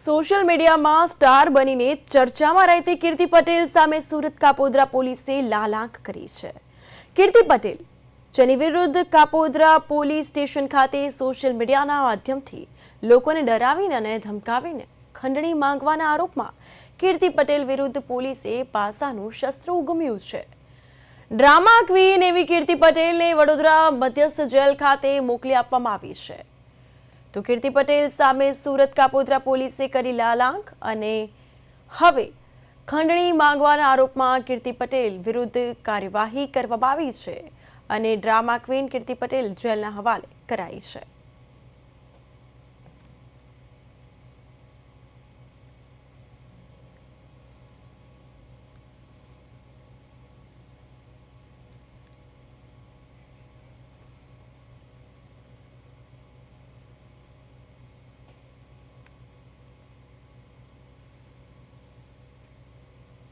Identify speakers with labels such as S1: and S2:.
S1: Social મીડિયામાં star બનીને ચર્ચામાં રહેતી કીર્તિ પટેલ સામે સુરત કાપોદ્રા પોલીસે લાલાંક કરી છે. કીર્તિ પટેલ જેની વિરુદ્ધ કાપોદ્રા પોલીસ સ્ટેશન ખાતે સોશિયલ મીડિયાના માધ્યમથી લોકોને ડરાવીને અને ધમકાવીને ખંડણી માંગવાના આરોપમાં કીર્તિ પટેલ વિરુદ્ધ પોલીસે પાસાનું શસ્ત્ર ઉગમ્યું છે. ડ્રામા ક્વીન એવી કીર્તિ પટેલને વડોદરા મધ્યસ્થ જેલ ખાતે મોકલી આપવામાં આવી છે. તો કીર્તિ પટેલ સામે સુરત કાપોદ્રા પોલીસે કરી લાલાંક અને હવે ખંડણી માંગવાના આરોપમાં કીર્તિ પટેલ વિરુદ્ધ કાર્યવાહી કરવામાં આવી છે અને ડ્રામા ક્વીન કીર્તિ પટેલ જેલના હવાલે કરાઈ છે.